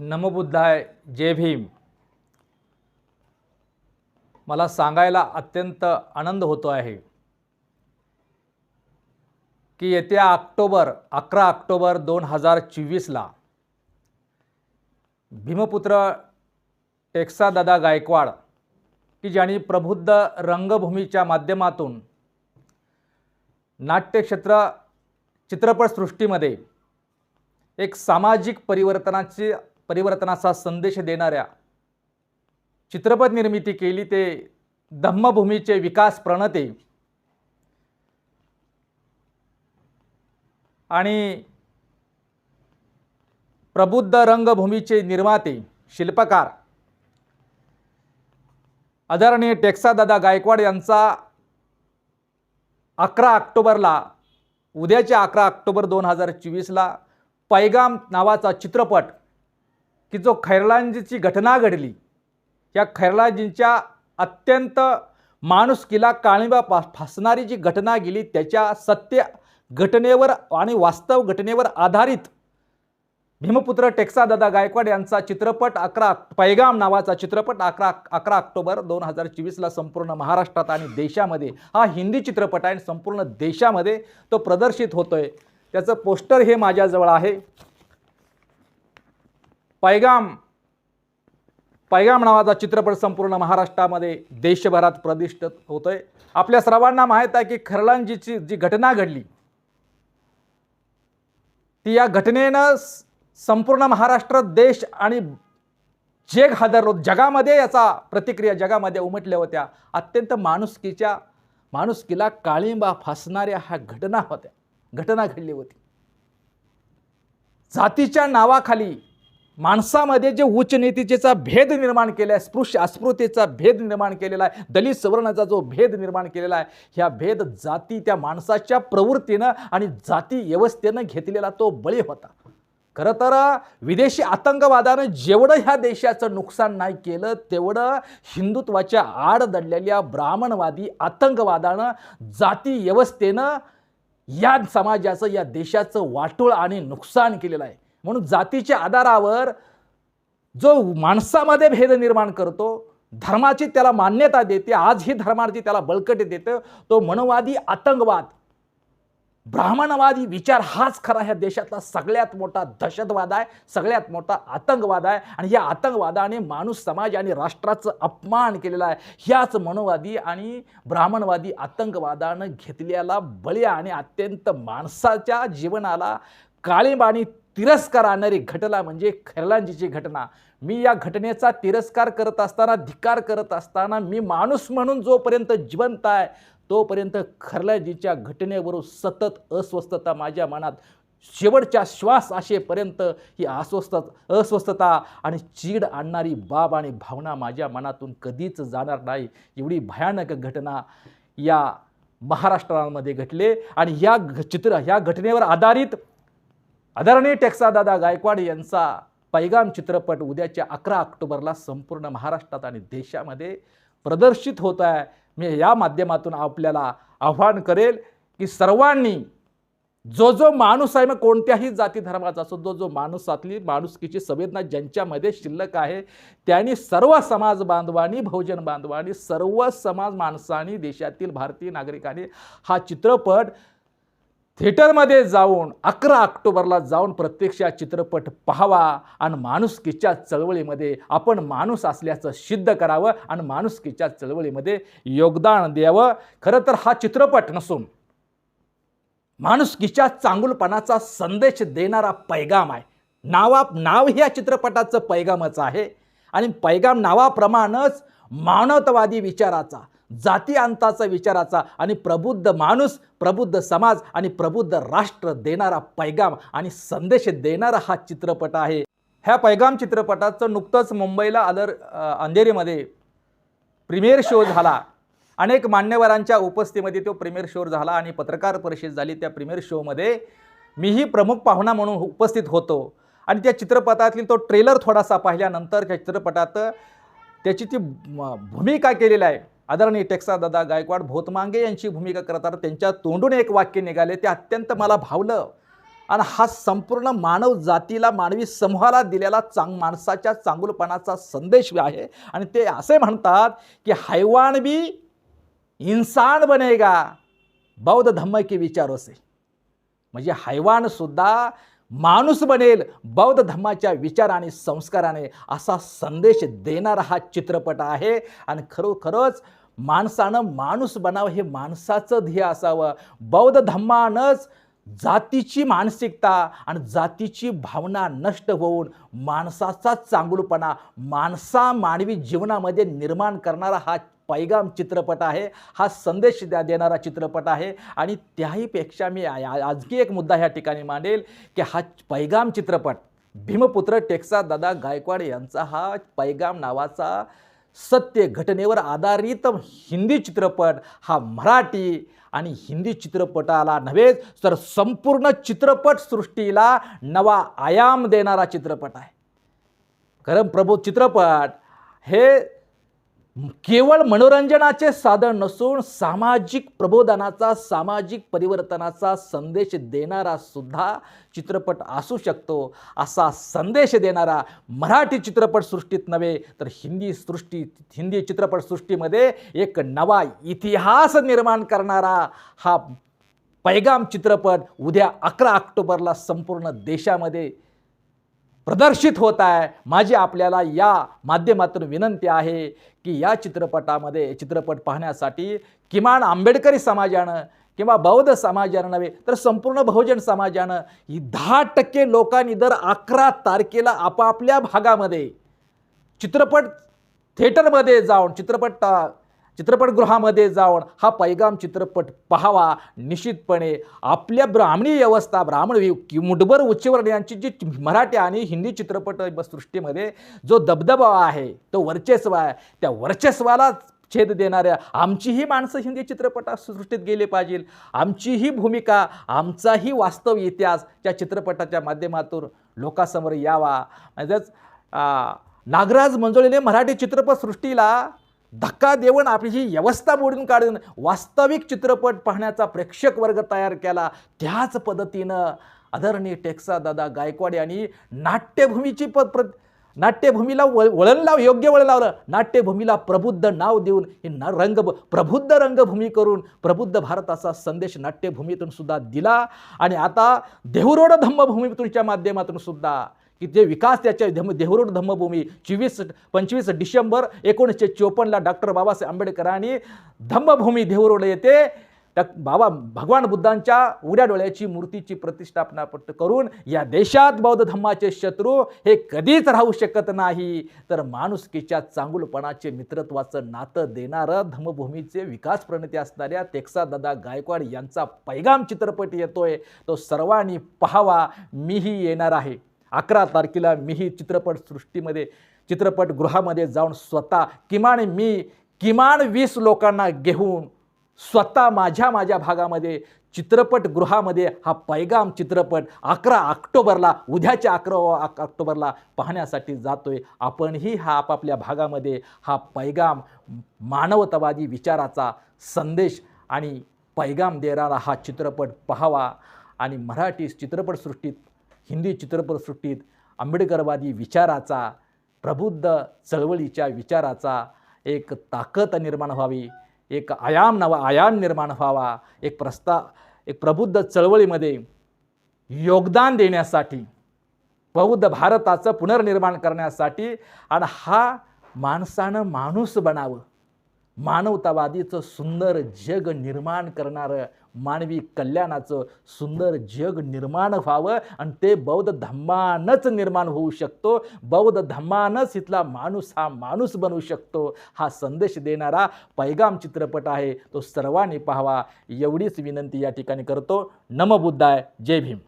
नमबुद्धाय जय भीम. मला सांगायला अत्यंत आनंद होतो आहे की येत्या ऑक्टोबर अकरा ऑक्टोबर दोन हजार चोवीसला भीमपुत्र टेक्सादादा गायकवाड की ज्यांनी प्रबुद्ध रंगभूमीच्या माध्यमातून नाट्यक्षेत्र चित्रपटसृष्टीमध्ये एक सामाजिक परिवर्तनाची परिवर्तनाचा संदेश देणाऱ्या चित्रपट निर्मिती केली ते धम्मभूमीचे विकास प्रणते. आणि प्रबुद्ध रंगभूमीचे निर्माते शिल्पकार आदरणीय टेक्सादादा गायकवाड यांचा अकरा ऑक्टोबरला उद्याच्या अकरा ऑक्टोबर दोन हजार चोवीसला पैगाम नावाचा चित्रपट की जो खैरलांजीची घटना घडली या खैरलांजींच्या अत्यंत माणुसकीला काळिंबा पा फासणारी जी घटना गेली त्याच्या सत्य घटनेवर आणि वास्तव घटनेवर आधारित भीमपुत्र टेक्सादादा गायकवाड यांचा चित्रपट अकरा पैगाम नावाचा चित्रपट अकरा अकरा ऑक्टोबर दोन हजार चोवीसला संपूर्ण महाराष्ट्रात आणि देशामध्ये हा हिंदी चित्रपट आहे आणि संपूर्ण देशामध्ये तो प्रदर्शित होतोय. त्याचं पोस्टर हे माझ्याजवळ आहे. पैगाम पैगाम नावाचा चित्रपट संपूर्ण महाराष्ट्रामध्ये देशभरात प्रतिष्ठित होतोय. आपल्या सर्वांना माहीत आहे की खरलांजीची जी घटना घडली ती या घटनेनं संपूर्ण महाराष्ट्र देश आणि जग हादरलो जगामध्ये याचा प्रतिक्रिया जगामध्ये उमटल्या होत्या. अत्यंत माणुसकीच्या माणुसकीला काळिंबा फासणाऱ्या ह्या घटना होत्या. घटना घडली होती. जातीच्या नावाखाली माणसामध्ये जे उच्च नीतीचेचा भेद निर्माण केला आहे स्पृश्य अस्पृतेचा भेद निर्माण केलेला आहे दलित सवर्णाचा जो भेद निर्माण केलेला आहे ह्या भेद जाती त्या माणसाच्या प्रवृत्तीनं आणि जाती व्यवस्थेनं घेतलेला तो बळी होता. खरं तर विदेशी आतंकवादानं जेवढं ह्या देशाचं नुकसान नाही केलं तेवढं हिंदुत्वाच्या आड दडलेल्या ब्राह्मणवादी आतंकवादानं जाती व्यवस्थेनं या समाजाचं या देशाचं वाटोळ आणि नुकसान केलेलं आहे. म्हणून जातीच्या आधारावर जो माणसामध्ये भेद निर्माण करतो धर्माची त्याला मान्यता देते आज ही धर्माची त्याला बळकटी देते तो मनवादी आतंकवाद ब्राह्मणवादी विचार हाच खरा ह्या देशातला सगळ्यात मोठा दहशतवाद आहे सगळ्यात मोठा आतंकवाद आहे. आणि या आतंकवादाने माणूस समाज आणि राष्ट्राचं अपमान केलेला आहे. ह्याच मनोवादी आणि ब्राह्मणवादी आतंकवादानं घेतलेला बळी आणि अत्यंत माणसाच्या जीवनाला काळीबाणी तिरस्कार आणणारी घटना म्हणजे खैरलांजीची घटना. मी या घटनेचा तिरस्कार करत असताना धिकार करत असताना मी माणूस म्हणून जोपर्यंत जिवंत आहे तोपर्यंत खरलाजीच्या घटनेवरून सतत अस्वस्थता माझ्या मनात शेवटच्या श्वास असेपर्यंत ही अस्वस्थ अस्वस्थता आणि चीड आणणारी बाब आणि भावना माझ्या मनातून कधीच जाणार नाही. एवढी भयानक घटना या महाराष्ट्रामध्ये घडले आणि या घ- चित्र ह्या घटनेवर आधारित आदरणीय टेक्सादादा गायकवाड यांचा पैगाम चित्रपट उद्याच्या अकरा ऑक्टोबरला संपूर्ण महाराष्ट्रात आणि देशामध्ये प्रदर्शित होत आहे. मी या माध्यमातून आपल्याला आव्हान करेल की सर्वांनी जो जो माणूस आहे मग कोणत्याही जाती धर्माचा असो जो जो माणूसातली माणुसकीची संवेदना ज्यांच्यामध्ये शिल्लक आहे त्यांनी सर्व समाज बांधवांनी बहुजन बांधवांनी सर्व समाज माणसांनी देशातील भारतीय नागरिकांनी हा चित्रपट थिएटरमध्ये जाऊन अकरा ऑक्टोबरला जाऊन प्रत्यक्ष हा चित्रपट पाहावा आणि माणुसकीच्या चळवळीमध्ये आपण माणूस असल्याचं सिद्ध करावं आणि माणुसकीच्या चळवळीमध्ये योगदान द्यावं. खरं तर हा चित्रपट नसून माणुसकीच्या चांगुलपणाचा संदेश देणारा पैगाम आहे. नावा नाव ह्या चित्रपटाचं पैगामच आहे. आणि पैगाम नावाप्रमाणेच मानवतावादी विचाराचा जाती अंताचा विचाराचा आणि प्रबुद्ध माणूस प्रबुद्ध समाज आणि प्रबुद्ध राष्ट्र देणारा पैगाम आणि संदेश देणारा हा चित्रपट आहे. ह्या पैगाम चित्रपटाचं नुकतंच मुंबईला आदर अंधेरीमध्ये प्रीमियर शो झाला. अनेक मान्यवरांच्या उपस्थितीमध्ये तो प्रीमियर शो झाला आणि पत्रकार परिषद झाली. त्या प्रीमियर शोमध्ये मीही प्रमुख पाहुणा म्हणून उपस्थित होतो. आणि त्या चित्रपटातील तो ट्रेलर थोडासा पाहिल्यानंतर त्या चित्रपटात त्याची ती भूमिका केलेली आहे. आदरणीय टेक्सा दादा गायकवाड भोतमांगे यांची भूमिका करताना त्यांच्या तोंडून एक वाक्य निघाले ते अत्यंत मला भावलं. आणि हा संपूर्ण मानव जातीला मानवी समूहाला दिलेला चांग माणसाच्या चांगुलपणाचा संदेश आहे. आणि ते असे म्हणतात की हैवान बी इन्सान बनेगा बौद्ध धम्म की विचारों म्हणजे हैवानसुद्धा माणूस बनेल बौद्ध धर्माच्या विचार आणि संस्काराने असा संदेश देणारा हा चित्रपट आहे. आणि खरोखरच माणसानं माणूस बनावं हे माणसाचं ध्येय असावं. बौद्ध धम्मानंच जातीची मानसिकता आणि जातीची भावना नष्ट होऊन माणसाचा चांगलपणा माणसा मानवी जीवनामध्ये निर्माण करणारा हा पैगाम चित्रपट आहे. हा संदेश द्या देणारा चित्रपट आहे. आणि त्याहीपेक्षा मी आजकी एक मुद्दा ह्या ठिकाणी मांडेल की हा पैगाम चित्रपट भीमपुत्र टेक्सा दादा गायकवाड यांचा हा पैगाम नावाचा सत्य घटनेवर आधारित हिंदी चित्रपट हा मराठी आणि हिंदी चित्रपटाला नव्हेच तर संपूर्ण चित्रपटसृष्टीला नवा आयाम देणारा चित्रपट आहे. कारण प्रभू चित्रपट हे केवळ मनोरंजनाचे साधन नसून सामाजिक प्रबोधनाचा सामाजिक परिवर्तनाचा संदेश देणारा सुद्धा चित्रपट असू शकतो. असा संदेश देणारा मराठी चित्रपटसृष्टीत नव्हे तर हिंदी सृष्टी हिंदी चित्रपटसृष्टीमध्ये एक नवा इतिहास निर्माण करणारा हा पैगाम चित्रपट उद्या अकरा ऑक्टोबरला संपूर्ण देशामध्ये प्रदर्शित होत आहे. माझी आपल्याला या माध्यमातून विनंती आहे की या चित्रपटामध्ये चित्रपट पाहण्यासाठी किमान आंबेडकरी समाजानं किंवा बौद्ध समाजानं नव्हे तर संपूर्ण बहुजन समाजानं ही दहा टक्के लोकांनी दर अकरा तारखेला आपापल्या भागामध्ये चित्रपट थिएटरमध्ये जाऊन चित्रपट चित्रपटगृहामध्ये जाऊन हा पैगाम चित्रपट पाहावा. निश्चितपणे आपल्या ब्राह्मणी व्यवस्था ब्राह्मण कि- मुठभर उच्चवर्ण यांची जी मराठी आणि हिंदी चित्रपट सृष्टीमध्ये जो दबदबा आहे तो वर्चस्व आहे त्या वर्चस्वाला छेद देणाऱ्या आमचीही माणसं हिंदी चित्रपटासृष्टीत गेले पाहिजे. आमचीही भूमिका आमचाही वास्तव इतिहास त्या चित्रपटाच्या माध्यमातून लोकांसमोर यावा. म्हणजेच नागराज मंजुळेने मराठी चित्रपटसृष्टीला धक्का देऊन आपली जी व्यवस्था मोडून काढून वास्तविक चित्रपट पाहण्याचा प्रेक्षक वर्ग तयार केला त्याच पद्धतीनं आदरणीय टेक्सा दादा गायकवाड यांनी नाट्यभूमीची प प्र नाट्यभूमीला वळ वळण लाव योग्य वळण लावलं. नाट्यभूमीला प्रबुद्ध नाव देऊन हे ना रंग प्रबुद्ध रंगभूमी करून प्रबुद्ध भारताचा संदेश नाट्यभूमीतून सुद्धा दिला. आणि आता देहुरोड धम्मभूमीतूनच्या माध्यमातून सुद्धा की जे विकास त्याच्या धम देहुरोड धम्मभूमी चोवीस पंचवीस डिसेंबर एकोणीसशे चोपन्नला डॉक्टर बाबासाहेब आंबेडकरांनी धम्मभूमी देहुरोड येथे बाबा भगवान बुद्धांच्या उड्या डोळ्याची मूर्तीची प्रतिष्ठापना पट्ट करून या देशात बौद्ध धम्माचे शत्रू हे कधीच राहू शकत नाही. तर माणुसकीच्या चांगुलपणाचे मित्रत्वाचं नातं देणारं धम्मभूमीचे विकास प्रणेते असणाऱ्या टेक्सा दादा गायकवाड यांचा पैगाम चित्रपट येतोय. तो सर्वांनी पाहावा. मीही येणार आहे. अकरा तारखेला मीही चित्रपटसृष्टीमध्ये चित्रपटगृहामध्ये जाऊन स्वतः किमान मी किमान वीस लोकांना घेऊन स्वतः माझ्या माझ्या भागामध्ये चित्रपटगृहामध्ये हा पैगाम चित्रपट अकरा ऑक्टोबरला उद्याच्या अकरा ऑक्टोबरला पाहण्यासाठी जातोय. आपणही हा आपापल्या भागामध्ये हा पैगाम मानवतावादी विचाराचा संदेश आणि पैगाम देणारा हा चित्रपट पाहावा. आणि मराठी चित्रपटसृष्टीत हिंदी चित्रपटसृष्टीत आंबेडकरवादी विचाराचा प्रबुद्ध चळवळीच्या विचाराचा एक ताकद निर्माण व्हावी एक आयाम नवा आयाम निर्माण व्हावा एक प्रस्ता एक प्रबुद्ध चळवळीमध्ये योगदान देण्यासाठी बौद्ध भारताचं पुनर्निर्माण करण्यासाठी आणि हा माणसानं माणूस बनावं. मानवतावादीचं सुंदर जग निर्माण करणारं मानवी कल्याणाचं सुंदर जग निर्माण व्हावं आणि ते बौद्ध धम्मानंच निर्माण होऊ शकतो. बौद्ध धम्मानंच इथला माणूस हा माणूस बनू शकतो हा संदेश देणारा पैगाम चित्रपट आहे. तो सर्वांनी पाहावा. एवढीच विनंती या ठिकाणी करतो. नमबुद्धाय जय भीम.